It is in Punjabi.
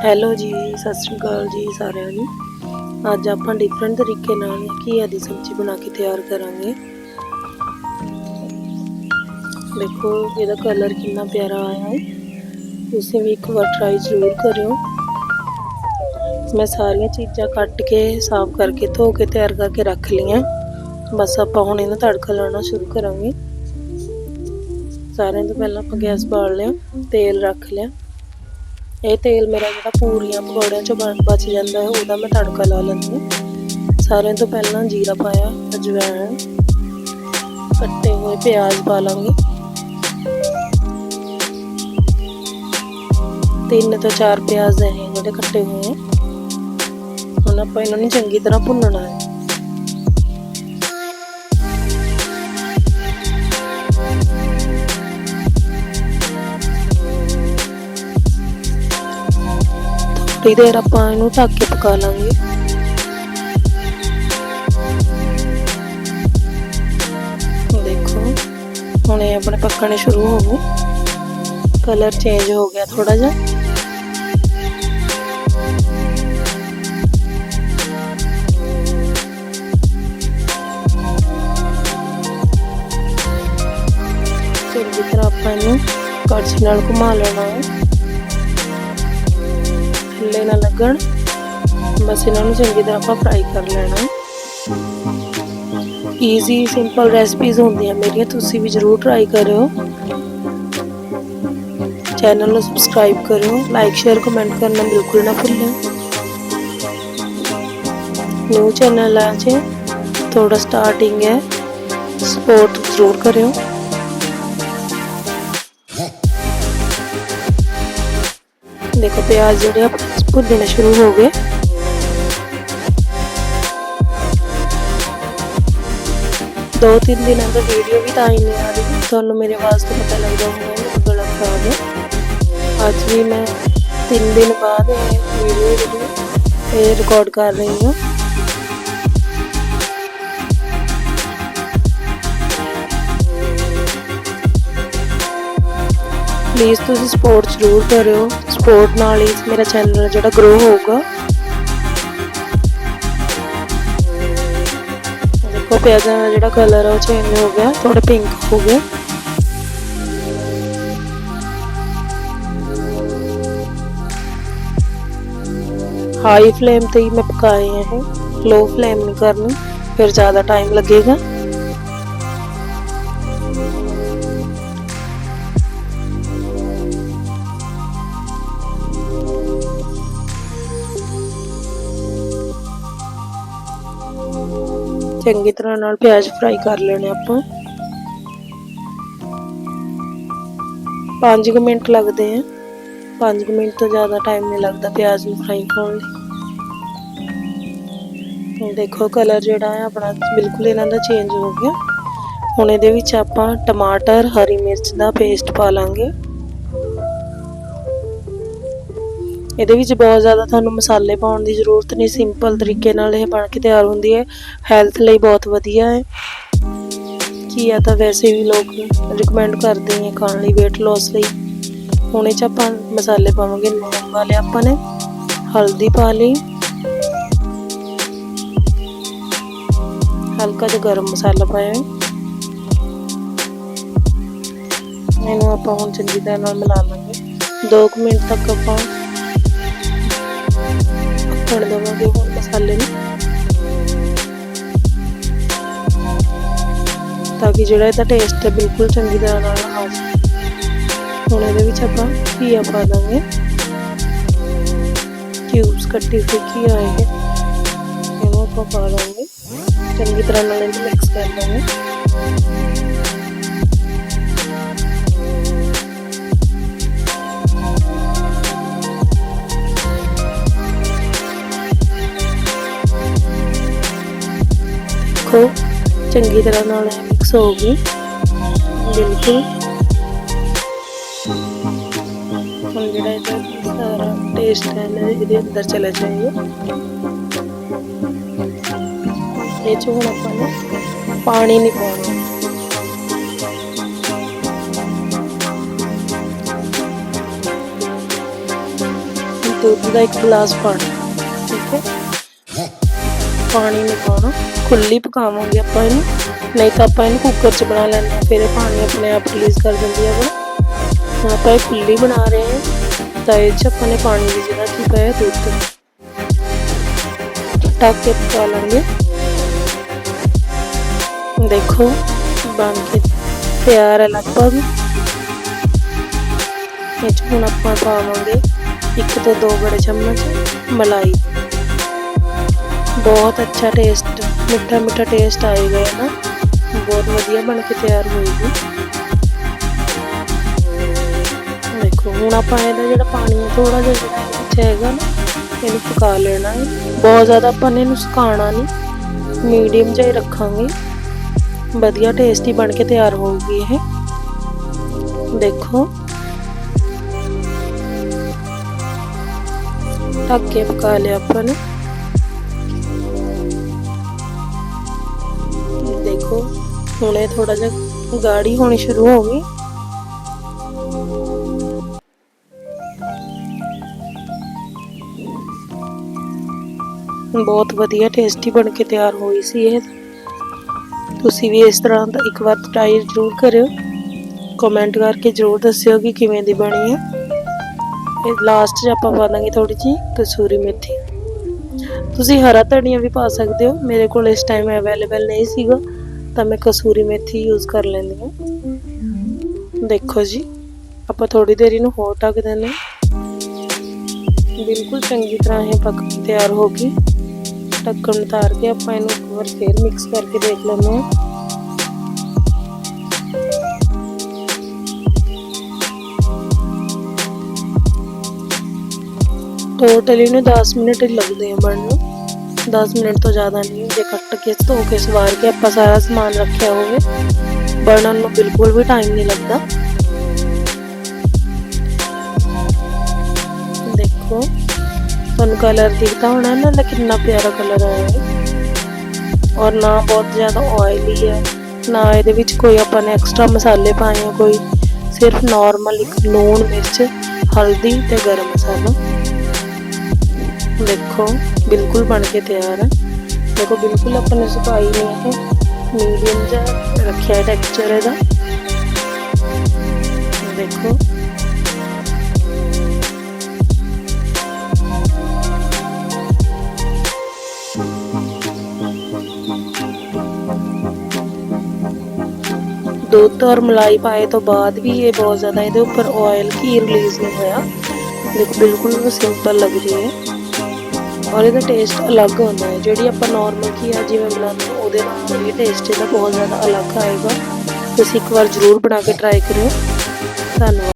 ਹੈਲੋ ਜੀ, ਸਤਿ ਸ਼੍ਰੀ ਅਕਾਲ ਜੀ ਸਾਰਿਆਂ ਨੂੰ। ਅੱਜ ਆਪਾਂ ਡਿਫਰੈਂਟ ਤਰੀਕੇ ਨਾਲ ਘੀਆ ਦੀ ਸਬਜ਼ੀ ਬਣਾ ਕੇ ਤਿਆਰ ਕਰਾਂਗੇ। ਦੇਖੋ ਇਹਦਾ ਕਲਰ ਕਿੰਨਾ ਪਿਆਰਾ ਆਇਆ ਹੈ। ਤੁਸੀਂ ਵੀ ਇੱਕ ਵਾਰ ਟਰਾਈ ਜ਼ਰੂਰ ਕਰਿਓ। ਮੈਂ ਸਾਰੀਆਂ ਚੀਜ਼ਾਂ ਕੱਟ ਕੇ, ਸਾਫ਼ ਕਰਕੇ, ਧੋ ਕੇ ਤਿਆਰ ਕਰਕੇ ਰੱਖ ਲਈਆਂ। ਬਸ ਆਪਾਂ ਹੁਣ ਇਹਨੂੰ ਤੜਕਾ ਲਾਉਣਾ ਸ਼ੁਰੂ ਕਰਾਂਗੇ। ਸਾਰਿਆਂ ਤੋਂ ਪਹਿਲਾਂ ਆਪਾਂ ਗੈਸ ਬਾਲ ਲਿਆ, ਤੇਲ ਰੱਖ ਲਿਆ। ਇਹ ਤੇਲ ਮੇਰਾ ਜਿਹੜਾ ਪੂਰੀਆਂ ਪਕੌੜਿਆਂ ਚੋਂ ਬਣ ਬਚ ਜਾਂਦਾ ਹੈ, ਉਹਦਾ ਮੈਂ ਤੜਕਾ ਲਾ ਲੈਂਦੀ ਸਾਰਿਆਂ ਤੋਂ ਪਹਿਲਾਂ ਜੀਰਾ ਪਾਇਆ ਅਜਵਾਇਣ ਕੱਟੇ ਹੋਏ ਪਿਆਜ਼ ਪਾ ਲਾਂਗੇ। ਤਿੰਨ ਤੋਂ ਚਾਰ ਪਿਆਜ਼ ਹੈ ਜਿਹੜੇ ਕੱਟੇ ਹੋਏ ਆ। ਹੁਣ ਆਪਾਂ ਇਹਨਾਂ ਨੂੰ ਚੰਗੀ ਤਰ੍ਹਾਂ ਭੁੰਨਣਾ ਹੈ। ਥੋੜੀ ਦੇਰ ਆਪਾਂ ਇਹਨੂੰ ਢੱਕ ਕੇ ਪਕਾ ਲਾਂਗੇ। ਦੇਖੋ, ਹੁਣ ਇਹ ਆਪਣੇ ਪੱਕਣੇ ਸ਼ੁਰੂ ਹੋ ਗਏ। ਕਲਰ ਚੇਂਜ ਹੋ ਗਿਆ ਥੋੜਾ ਜਿਹਾ। ਚੰਗੀ ਤਰ੍ਹਾਂ ਆਪਾਂ ਇਹਨੂੰ ਕੜਛੀ ਨਾਲ ਘੁਮਾ ਲੈਣਾ ਹੈ। ਥੱਲੇ ਨਾ ਲੱਗਣ। ਬਸ ਇਹਨਾਂ ਨੂੰ ਚੰਗੀ ਤਰ੍ਹਾਂ ਆਪਾਂ ਫਰਾਈ ਕਰ ਲੈਣਾ। ਈਜ਼ੀ ਸਿੰਪਲ ਰੈਸਪੀਜ਼ ਹੁੰਦੀਆਂ ਮੇਰੀਆਂ, ਤੁਸੀਂ ਵੀ ਜ਼ਰੂਰ ਟਰਾਈ ਕਰਿਓ। ਚੈਨਲ ਨੂੰ ਸਬਸਕ੍ਰਾਈਬ ਕਰਿਓ ਲਾਈਕ ਸ਼ੇਅਰ ਕਮੈਂਟ ਕਰਨਾ ਬਿਲਕੁਲ ਨਾ ਭੁੱਲਿਓ ਨਿਊ ਚੈਨਲ ਹੈ ਜੇ ਥੋੜਾ ਸਟਾਰਟਿੰਗ ਹੈ ਸਪੋਰਟ ਜ਼ਰੂਰ ਕਰਿਓ। ਦੇਖੋ ਪਿਆਜ਼ ਜਿਹੜੇ ਆਪਣੇ ਭੁੰਨਣੇ ਸ਼ੁਰੂ ਹੋ ਗਏ। ਦੋ ਤਿੰਨ ਦਿਨਾਂ ਤੋਂ ਵੀਡੀਓ ਵੀ ਤਾਂ ਹੀ ਨਹੀਂ ਆ ਰਹੀ। ਤੁਹਾਨੂੰ ਮੇਰੇ ਆਵਾਜ਼ ਤੋਂ ਪਤਾ ਲੱਗਦਾ ਹੋਣਾ ਕਿ ਗਲਾ ਖਰਾਬ ਹੈ। ਅੱਜ ਵੀ ਮੈਂ ਤਿੰਨ ਦਿਨ ਬਾਅਦ ਇਹ ਵੀਡੀਓ ਜਿਹੜੀ ਇਹ ਰਿਕਾਰਡ ਕਰ ਰਹੀ ਹਾਂ। ਪਲੀਜ਼ ਤੁਸੀਂ ਸਪੋਰਟ ਜ਼ਰੂਰ ਕਰਿਓ। ਸਪੋਰਟ ਨਾਲ ਹੀ ਮੇਰਾ ਚੈਨਲ ਜਿਹੜਾ ਗਰੋ ਹੋਊਗਾ ਦੇਖੋ ਪਿਆਜ਼ਾਂ ਦਾ ਜਿਹੜਾ ਕਲਰ ਹੈ ਉਹ ਚੇਂਜ ਹੋ ਗਿਆ ਥੋੜਾ ਪਿੰਕ ਹੋ ਗਿਆ ਹਾਈ ਫਲੇਮ ਤੇ ਹੀ ਮੈਂ ਪਕਾਏ ਹੈ ਇਹ ਲੋ ਫਲੇਮ ਨਹੀਂ ਕਰਨੀ ਫਿਰ ਜ਼ਿਆਦਾ ਟਾਈਮ ਚੰਗੀ ਤਰ੍ਹਾਂ ਨਾਲ ਪਿਆਜ਼ ਫਰਾਈ ਕਰ ਲੈਣੇ ਆਪਾਂ। 5 ਮਿੰਟ ਲੱਗਦੇ ਆ। 5 ਮਿੰਟ ਤੋਂ ਜ਼ਿਆਦਾ ਟਾਈਮ ਨਹੀਂ ਲੱਗਦਾ ਪਿਆਜ਼ ਨੂੰ ਫਰਾਈ ਕਰਨ ਲਈ। ਦੇਖੋ ਕਲਰ ਜਿਹੜਾ ਹੈ ਆਪਣਾ ਬਿਲਕੁਲ ਇਹਨਾਂ ਦਾ ਚੇਂਜ ਹੋ ਗਿਆ। ਹੁਣ ਇਹਦੇ ਵਿੱਚ ਆਪਾਂ ਟਮਾਟਰ, ਹਰੀ ਮਿਰਚ ਦਾ ਪੇਸਟ ਪਾ ਲਾਂਗੇ। ਇਹਦੇ ਵਿੱਚ ਬਹੁਤ ਜ਼ਿਆਦਾ ਤੁਹਾਨੂੰ ਮਸਾਲੇ ਪਾਉਣ ਦੀ ਜ਼ਰੂਰਤ ਨਹੀਂ ਸਿੰਪਲ ਤਰੀਕੇ ਨਾਲ ਇਹ ਬਣ ਕੇ ਤਿਆਰ ਹੁੰਦੀ ਹੈ ਹੈਲਥ ਲਈ ਬਹੁਤ ਵਧੀਆ ਹੈ। ਘੀਆ ਤਾਂ ਵੈਸੇ ਵੀ ਲੋਕ ਰਿਕਮੈਂਡ ਕਰਦੇ ਨੇ ਖਾਣ ਲਈ weight loss ਲਈ। ਹੁਣ ਇਹ ਚ ਆਪਾਂ ਮਸਾਲੇ ਪਾਵਾਂਗੇ ਲੂਣ ਵਾਲੇ ਆਪਾਂ ਨੇ, ਹਲਦੀ ਪਾ ਲਈ। ਹਲਕਾ ਜਿਹਾ ਗਰਮ ਮਸਾਲਾ ਪਾਇਆ ਇਹਨੂੰ ਆਪਾਂ ਹੁਣ ਚੰਗੀ ਤਰ੍ਹਾਂ ਨਾਲ ਮਿਲਾ ਲਾਂਗੇ। 2 ਮਿੰਟ ਤੱਕ ਆਪਾਂ ਭੁੰਨ ਦੇਵਾਂਗੇ ਹੁਣ ਮਸਾਲੇ ਨੂੰ ਤਾਂ ਕਿ ਜਿਹੜਾ ਇਹਦਾ ਟੇਸਟ ਹੈ ਬਿਲਕੁਲ ਚੰਗੀ ਤਰ੍ਹਾਂ ਨਾਲ ਆ ਜਾਵੇ। ਹੁਣ ਇਹਦੇ ਵਿੱਚ ਆਪਾਂ ਘੀਆ ਪਾ ਦਾਂਗੇ। ਕਿਊਬਸ ਕੱਟੀ ਹੋਈ ਘੀਆ ਹੈ ਇਹ। ਇਹਨੂੰ ਆਪਾਂ ਪਾ ਦਾਂਗੇ। ਚੰਗੀ ਤਰ੍ਹਾਂ ਨਾਲ ਇਹਨੂੰ ਮਿਕਸ ਕਰ ਦਾਂਗੇ। ਦੇਖੋ ਚੰਗੀ ਤਰ੍ਹਾਂ ਨਾਲ ਮਿਕਸ ਹੋ ਗਈ। ਬਿਲਕੁਲ। ਹੁਣ ਜਿਹੜਾ ਇਹਦਾ ਸਾਰਾ ਟੇਸਟ ਹੈ ਨਾ ਇਹਦੇ ਅੰਦਰ ਚਲਾ ਜਾਏਗਾ। ਇਹ ਚ ਹੁਣ ਆਪਾਂ ਨੇ ਪਾਣੀ ਨਹੀਂ ਪਾਉਣਾ ਦੁੱਧ ਦਾ ਇੱਕ ਗਲਾਸ ਪਾਣੀ ਠੀਕ ਹੈ? ਪਾਣੀ ਨਹੀਂ ਪਾਉਣਾ ਖੁੱਲੀ ਪਕਾਵਾਂਗੇ ਆਪਾਂ ਇਹਨੂੰ, ਨਹੀਂ ਤਾਂ ਆਪਾਂ ਇਹਨੂੰ ਕੁੱਕਰ 'ਚ ਬਣਾ ਲੈਂਦੇ ਹਾਂ, ਫਿਰ ਇਹ ਪਾਣੀ ਆਪਣੇ ਆਪ ਰਿਲੀਜ਼ ਕਰ ਦਿੰਦੀ ਹੈ ਵਾ ਹੁਣ ਆਪਾਂ ਇਹ ਖੁੱਲੀ ਬਣਾ ਰਹੇ ਹਾਂ, ਤਾਂ ਇਹ 'ਚ ਆਪਾਂ ਨੇ ਪਾਣੀ ਦੀ ਜਗ੍ਹਾ ਕੀ ਪਾਇਆ, ਦੁੱਧ। ਢੱਕ ਕੇ ਪਕਾ ਲਾਂਗੇ। ਦੇਖੋ, ਬਣ ਕੇ ਤਿਆਰ ਹੈ ਲਗਭਗ। ਇਹ 'ਚ ਹੁਣ ਆਪਾਂ ਪਾਵਾਂਗੇ ਇੱਕ ਤੋਂ ਦੋ ਬੜੇ ਚਮਚ ਮਲਾਈ। ਬਹੁਤ ਅੱਛਾ ਟੇਸਟ ਮਿੱਠਾ ਮਿੱਠਾ ਟੇਸਟ ਆਏਗਾ ਇਹ ਨਾ? ਬਹੁਤ ਵਧੀਆ ਬਣ ਕੇ ਤਿਆਰ ਹੋਏਗੀ ਦੇਖੋ, ਹੁਣ ਆਪਾਂ ਇਹਦਾ ਜਿਹੜਾ ਪਾਣੀ ਹੈ ਥੋੜਾ ਜਿਹਾ ਜਿਹੜਾ ਇਹਦੇ ਵਿੱਚ ਹੈਗਾ ਨਾ, ਇਹਨੂੰ ਪਕਾ ਲੈਣਾ ਹੈ। ਬਹੁਤ ਜ਼ਿਆਦਾ ਆਪਾਂ ਨੇ ਇਹਨੂੰ ਸੁਕਾਉਣਾ ਨਹੀਂ। ਮੀਡੀਅਮ ਜਿਹਾ ਹੀ ਰੱਖਾਂਗੇ। ਵਧੀਆ ਟੇਸਟੀ ਬਣ ਕੇ ਤਿਆਰ ਹੋਊਗੀ ਇਹ। ਦੇਖੋ। ਢੱਕ ਕੇ ਪਕਾ ਲਿਆ ਆਪਾਂ ਨੇ। ਦੇਖੋ। ਹੁਣ ਇਹ ਥੋੜਾ ਜਿਹਾ ਗਾੜੀ ਹੋਣੀ ਸ਼ੁਰੂ ਹੋ ਗਈ। ਬਹੁਤ ਵਧੀਆ ਟੇਸਟੀ ਬਣ ਕੇ ਤਿਆਰ ਹੋਈ ਸੀ ਇਹ। ਤੁਸੀਂ ਵੀ ਇਸ ਤਰ੍ਹਾਂ ਦਾ ਇੱਕ ਵਾਰ ਟਰਾਈ ਜ਼ਰੂਰ ਕਰਿਓ। ਕਮੈਂਟ ਕਰਕੇ ਜ਼ਰੂਰ ਦੱਸਿਓ ਕਿ ਕਿਵੇਂ ਦੀ ਬਣੀ ਹੈ। ਇਹ ਲਾਸਟ 'ਚ ਆਪਾਂ ਪਾ ਦਾਂਗੇ ਥੋੜੀ ਜਿਹੀ ਕਸੂਰੀ ਮੇਥੀ। ਤੁਸੀਂ ਹਰਾ ਧਨੀਆ ਵੀ ਪਾ ਸਕਦੇ ਹੋ। ਮੇਰੇ ਕੋਲ ਇਸ ਟਾਈਮ ਅਵੇਲੇਬਲ ਨਹੀਂ ਸੀਗਾ। ਤਾਂ ਮੈਂ ਕਸੂਰੀ ਮੇਥੀ ਯੂਜ਼ ਕਰ ਲੈਂਦੀ ਹਾਂ। ਦੇਖੋ ਜੀ, ਆਪਾਂ ਥੋੜੀ ਦੇਰ ਇਹਨੂੰ ਹੋਰ ਢੱਕ ਦਿੰਦੇ ਹਾਂ। ਬਿਲਕੁਲ ਚੰਗੀ ਤਰ੍ਹਾਂ ਇਹ ਪੱਕ ਕੇ ਤਿਆਰ ਹੋ ਗਈ। ਢੱਕਣ ਉਤਾਰ ਕੇ ਆਪਾਂ ਇਹਨੂੰ ਇੱਕ ਵਾਰ ਫੇਰ ਮਿਕਸ ਕਰਕੇ ਦੇਖ ਲੈਂਦੇ ਹਾਂ। ਟੋਟਲੀ ਇਹਨੂੰ 10 ਮਿੰਟ ਲੱਗਦੇ ਆ ਬਣਨ ਨੂੰ। 10 ਮਿੰਟ ਤੋਂ ਜ਼ਿਆਦਾ ਨਹੀਂ ਜੇ ਕੱਟ ਕੇ, ਧੋ ਕੇ, ਸਵਾਰ ਕੇ ਆਪਾਂ ਸਾਰਾ ਸਮਾਨ ਰੱਖਿਆ ਹੋਵੇ। ਬਣਨ ਨੂੰ ਬਿਲਕੁਲ ਵੀ ਟਾਈਮ ਨਹੀਂ ਲੱਗਦਾ। ਦੇਖੋ, ਤੁਹਾਨੂੰ ਕਲਰ ਦਿਖਦਾ ਹੋਣਾ ਨਾ ਨਾ ਕਿੰਨਾ ਪਿਆਰਾ ਕਲਰ ਆਇਆ ਹੈ। ਔਰ ਨਾ ਬਹੁਤ ਜ਼ਿਆਦਾ ਆਇਲੀ ਹੈ, ਨਾ ਇਹਦੇ ਵਿੱਚ ਕੋਈ ਆਪਾਂ ਨੇ ਐਕਸਟਰਾ ਮਸਾਲੇ ਪਾਏ ਆ, ਕੋਈ ਸਿਰਫ ਨਾਰਮਲ ਇੱਕ ਲੂਣ ਮਿਰਚ, ਹਲਦੀ ਤੇ ਗਰਮ ਮਸਾਲਾ। ਦੇਖੋ। ਬਿਲਕੁਲ ਬਣ ਕੇ ਤਿਆਰ ਹੈ ਦੇਖੋ, ਬਿਲਕੁਲ ਆਪਾਂ ਨੇ ਸੁਕਾਈ ਨਹੀਂ ਹੈ ਮੀਡੀਅਮ ਜਿਹਾ ਰੱਖਿਆ ਹੈ ਟੈਕਸਚਰ ਇਹਦਾ। ਦੇਖੋ। ਦੁੱਧ ਔਰ ਮਲਾਈ ਪਾਏ ਤੋਂ ਬਾਅਦ ਵੀ ਇਹ ਬਹੁਤ ਜ਼ਿਆਦਾ ਇਹਦੇ ਉੱਪਰ ਆਇਲ ਘੀ ਰਿਲੀਜ਼ ਨਹੀਂ ਹੋਇਆ। ਦੇਖੋ, ਬਿਲਕੁਲ ਸਿੰਪਲ ਲੱਗ ਰਹੀ ਹੈ। ਔਰ ਇਹਦਾ ਟੇਸਟ ਅਲੱਗ ਹੁੰਦਾ ਹੈ। ਜਿਹੜੀ ਆਪਾਂ ਨਾਰਮਲ ਘੀ ਆ ਜਿਵੇਂ ਬਣਾਉਂਦੇ ਹਾਂ, ਉਹਦੇ ਨਾਲ ਇਹ ਟੇਸਟ ਇਹਦਾ ਬਹੁਤ ਜ਼ਿਆਦਾ ਅਲੱਗ ਆਏਗਾ। ਤੁਸੀਂ ਇੱਕ ਵਾਰ ਜ਼ਰੂਰ ਬਣਾ ਕੇ ਟਰਾਈ ਕਰਿਓ। ਧੰਨਵਾਦ।